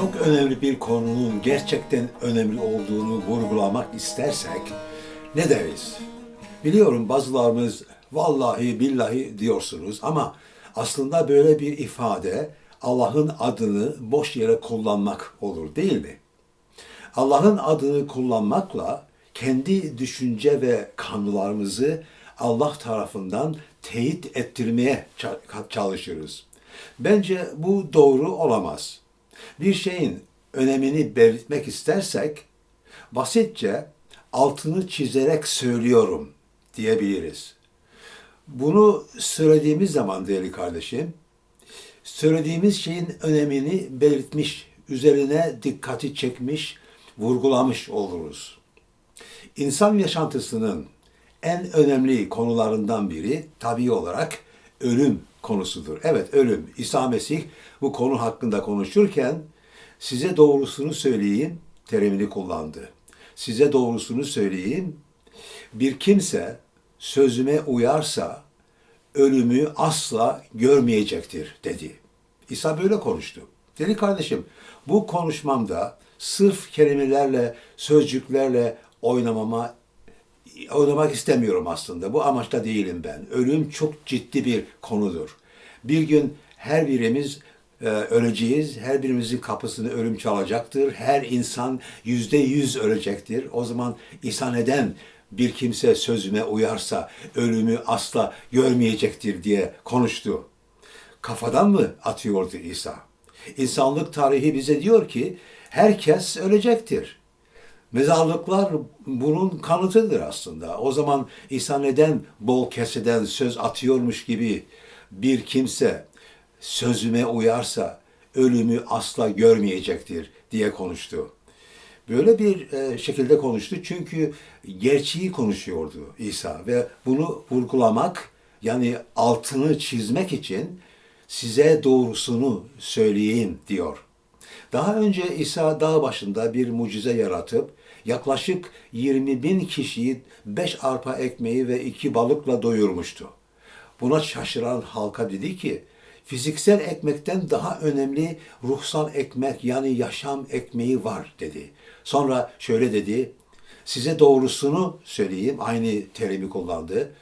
önemli bir konunun gerçekten önemli olduğunu vurgulamak istersek ne deriz? Biliyorum bazılarımız vallahi billahi diyorsunuz ama aslında böyle bir ifade Allah'ın adını boş yere kullanmak olur değil mi? Allah'ın adını kullanmakla kendi düşünce ve kanılarımızı Allah tarafından teyit ettirmeye ça- çalışırız. Bence bu doğru olamaz. Bir şeyin önemini belirtmek istersek basitçe altını çizerek söylüyorum diyebiliriz. Bunu söylediğimiz zaman değerli kardeşim, söylediğimiz şeyin önemini belirtmiş, üzerine dikkati çekmiş, vurgulamış oluruz. İnsan yaşantısının en önemli konularından biri tabii olarak ölüm konusudur. Evet ölüm. İsa Mesih bu konu hakkında konuşurken size doğrusunu söyleyeyim terimini kullandı. Size doğrusunu söyleyeyim. Bir kimse sözüme uyarsa ölümü asla görmeyecektir dedi. İsa böyle konuştu. Dedi kardeşim bu konuşmamda sırf kelimelerle, sözcüklerle oynamama oynamak istemiyorum aslında. Bu amaçta değilim ben. Ölüm çok ciddi bir konudur. Bir gün her birimiz e, öleceğiz. Her birimizin kapısını ölüm çalacaktır. Her insan yüzde yüz ölecektir. O zaman İsa neden bir kimse sözüme uyarsa ölümü asla görmeyecektir diye konuştu. Kafadan mı atıyordu İsa? İnsanlık tarihi bize diyor ki herkes ölecektir. Mezarlıklar bunun kanıtıdır aslında. O zaman İsa neden bol keseden söz atıyormuş gibi bir kimse sözüme uyarsa ölümü asla görmeyecektir diye konuştu. Böyle bir e, şekilde konuştu çünkü gerçeği konuşuyordu İsa ve bunu vurgulamak yani altını çizmek için size doğrusunu söyleyeyim diyor. Daha önce İsa dağ başında bir mucize yaratıp yaklaşık 20 bin kişiyi beş arpa ekmeği ve iki balıkla doyurmuştu. Buna şaşıran halka dedi ki, fiziksel ekmekten daha önemli ruhsal ekmek yani yaşam ekmeği var dedi. Sonra şöyle dedi, size doğrusunu söyleyeyim, aynı terimi kullandı.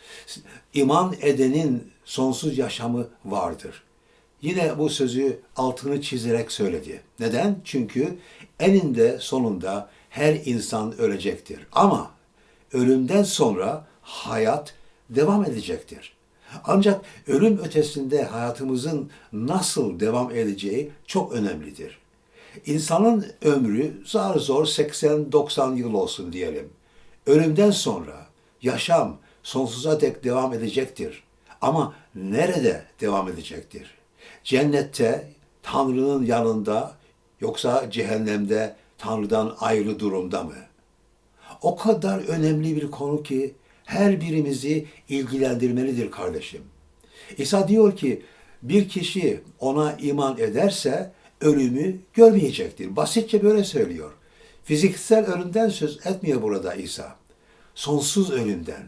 İman edenin sonsuz yaşamı vardır. Yine bu sözü altını çizerek söyledi. Neden? Çünkü eninde sonunda her insan ölecektir. Ama ölümden sonra hayat devam edecektir. Ancak ölüm ötesinde hayatımızın nasıl devam edeceği çok önemlidir. İnsanın ömrü zar zor 80-90 yıl olsun diyelim. Ölümden sonra yaşam sonsuza dek devam edecektir. Ama nerede devam edecektir? Cennette Tanrı'nın yanında yoksa cehennemde Tanrı'dan ayrı durumda mı? O kadar önemli bir konu ki her birimizi ilgilendirmelidir kardeşim. İsa diyor ki bir kişi ona iman ederse ölümü görmeyecektir. Basitçe böyle söylüyor. Fiziksel ölümden söz etmiyor burada İsa. Sonsuz ölümden,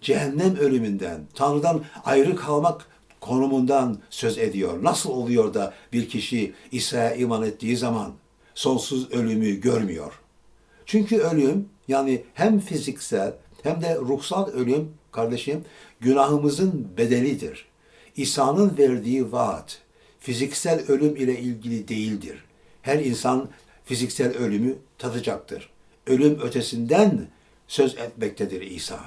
cehennem ölümünden, Tanrı'dan ayrı kalmak konumundan söz ediyor. Nasıl oluyor da bir kişi İsa'ya iman ettiği zaman sonsuz ölümü görmüyor? Çünkü ölüm yani hem fiziksel hem de ruhsal ölüm kardeşim günahımızın bedelidir. İsa'nın verdiği vaat fiziksel ölüm ile ilgili değildir. Her insan fiziksel ölümü tadacaktır. Ölüm ötesinden söz etmektedir İsa.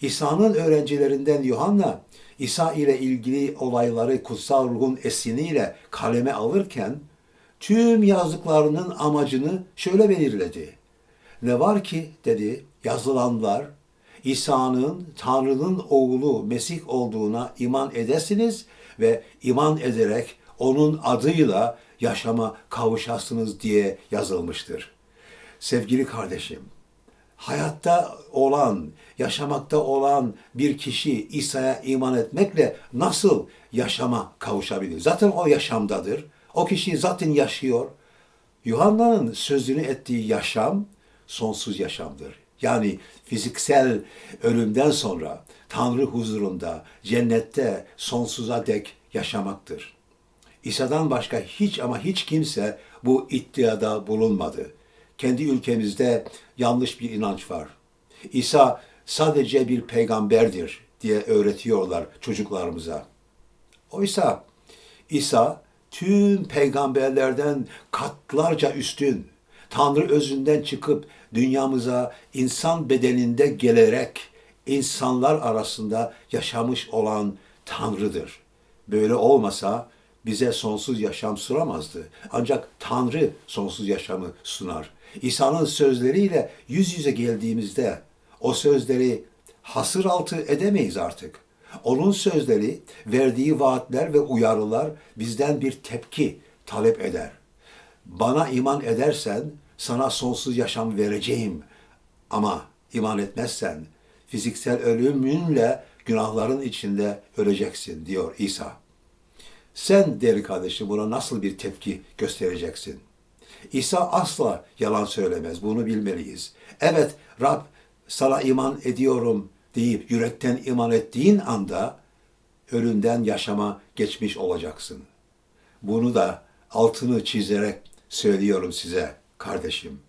İsa'nın öğrencilerinden Yuhanna, İsa ile ilgili olayları kutsal ruhun esiniyle kaleme alırken, tüm yazdıklarının amacını şöyle belirledi. Ne var ki dedi yazılanlar İsa'nın Tanrı'nın oğlu Mesih olduğuna iman edesiniz ve iman ederek onun adıyla yaşama kavuşasınız diye yazılmıştır. Sevgili kardeşim, hayatta olan, yaşamakta olan bir kişi İsa'ya iman etmekle nasıl yaşama kavuşabilir? Zaten o yaşamdadır. O kişi zaten yaşıyor. Yuhanna'nın sözünü ettiği yaşam sonsuz yaşamdır. Yani fiziksel ölümden sonra Tanrı huzurunda, cennette sonsuza dek yaşamaktır. İsa'dan başka hiç ama hiç kimse bu iddiada bulunmadı. Kendi ülkemizde yanlış bir inanç var. İsa sadece bir peygamberdir diye öğretiyorlar çocuklarımıza. Oysa İsa tüm peygamberlerden katlarca üstün. Tanrı özünden çıkıp dünyamıza insan bedeninde gelerek insanlar arasında yaşamış olan Tanrı'dır. Böyle olmasa bize sonsuz yaşam sunamazdı. Ancak Tanrı sonsuz yaşamı sunar. İsa'nın sözleriyle yüz yüze geldiğimizde o sözleri hasır altı edemeyiz artık. Onun sözleri, verdiği vaatler ve uyarılar bizden bir tepki talep eder. Bana iman edersen sana sonsuz yaşam vereceğim. Ama iman etmezsen fiziksel ölümünle günahların içinde öleceksin diyor İsa. Sen deli kardeşim buna nasıl bir tepki göstereceksin? İsa asla yalan söylemez. Bunu bilmeliyiz. Evet Rab sana iman ediyorum deyip yürekten iman ettiğin anda ölümden yaşama geçmiş olacaksın. Bunu da altını çizerek söylüyorum size kardeşim.